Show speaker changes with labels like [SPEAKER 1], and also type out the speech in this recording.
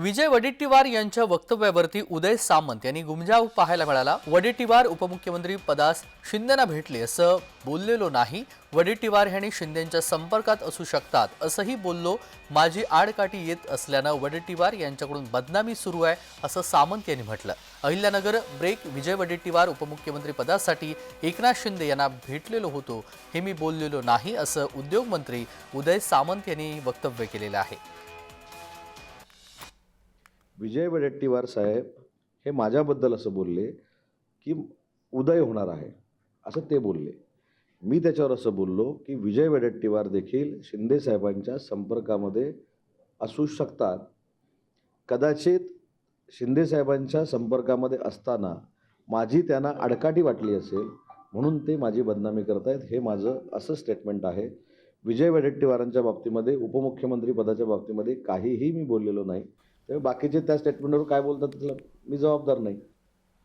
[SPEAKER 1] विजय वडेट्टीवार यांच्या वक्तव्यावरती उदय सामंत यांनी गुमजाव पाहायला मिळाला. वडेट्टीवार उपमुख्यमंत्री पदास शिंदेना भेटले असं बोललेलो नाही. वडेट्टीवार यांनी शिंदेच्या संपर्कात असू शकतात असंही बोललो. माझी आडकाठी येत असल्यानं वडेट्टीवार यांच्याकडून बदनामी सुरू आहे असं सामंत यांनी म्हटलं. अहिल्यानगर ब्रेक विजय वडेट्टीवार उपमुख्यमंत्री पदासाठी एकनाथ शिंदे यांना भेटलेलो होतो हे मी बोललेलो नाही असं उद्योगमंत्री उदय सामंत यांनी वक्तव्य केलेलं आहे.
[SPEAKER 2] विजय वडेट्टीवार साहेब हे माझ्याबद्दल असं बोलले की उदय होणार आहे असं ते बोलले. मी त्याच्यावर असं बोललो की विजय वडेट्टीवार देखील शिंदे साहेबांच्या संपर्कामध्ये असू शकतात. कदाचित शिंदे साहेबांच्या संपर्कामध्ये असताना माझी त्यांना आडकाठी वाटली असेल म्हणून ते माझी बदनामी करतायत हे माझं असं स्टेटमेंट आहे. विजय वडेट्टीवारांच्या बाबतीमध्ये उपमुख्यमंत्री पदाच्या बाबतीमध्ये काहीही मी बोललेलो नाही. बाकीचे त्या स्टेटमेंटवर काय बोलतात त्याला मी जबाबदार नाही.